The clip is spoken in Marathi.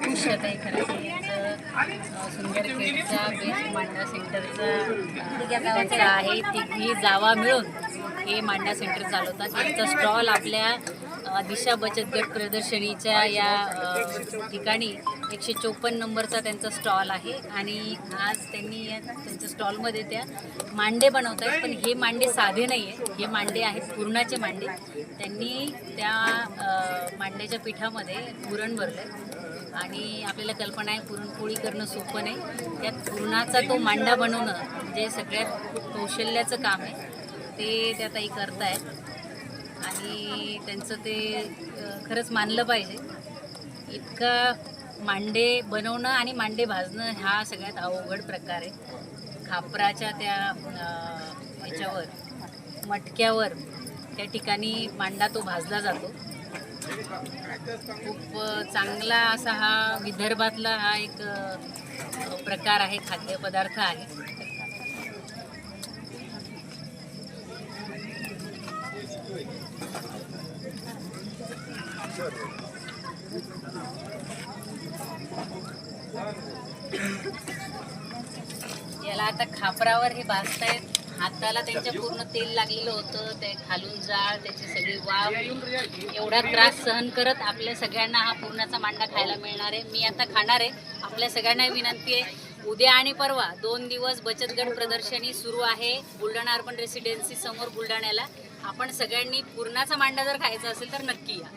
खुशाताई खराटे यांचं सुंदर मांडा सेंटरचा आहे तिघी जावा मिळून हे मांडा सेंटर चालवतात. त्यांचा स्टॉल आपल्या दिशा बचत गट प्रदर्शनीच्या या ठिकाणी एकशे चोपन्न नंबरचा त्यांचा स्टॉल आहे. आणि आज त्यांनी या त्यांच्या स्टॉलमध्ये त्या मांडे बनवत आहेत पण हे मांडे साधे नाही आहेत हे मांडे आहेत पुरणाचे मांडे. त्यांनी त्या मांड्याच्या पिठामध्ये पुरण भरलं आणि आपल्याला कल्पना आहे पुरणपोळी करणं सोपं नाही. त्यात पुरणाचा तो मांडा बनवणं म्हणजे सगळ्यात कौशल्याचं काम आहे ते त्या ताई करतायत. आणि त्यांचं ते खरंच मानलं पाहिजे. इतका मांडे बनवणं आणि मांडे भाजणं हा सगळ्यात अवघड प्रकार आहे. खापराच्या त्या याच्यावर मटक्यावर त्या ठिकाणी मांडा तो भाजला जातो. खूप चांगला असा हा विदर्भातला हा एक प्रकार आहे खाद्यपदार्थ आहे. याला आता खापरावर हे भाजतायत हाताला त्यांच्या पूर्ण तेल लागलेलं होतं ते खालून जाळ त्याची सगळी वाव एवढा त्रास सहन करत आपल्या सगळ्यांना हा पूर्णाचा मांडा खायला मिळणार आहे. मी आता खाणार आहे. आपल्या सगळ्यांना विनंती आहे. उद्या आणि परवा दोन दिवस बचत गट प्रदर्शनी सुरू आहे. बुलढाणा अर्बन रेसिडेन्सी समोर बुलढाण्याला. आपण सगळ्यांनी पूर्णाचा मांडा जर खायचा असेल तर नक्की या.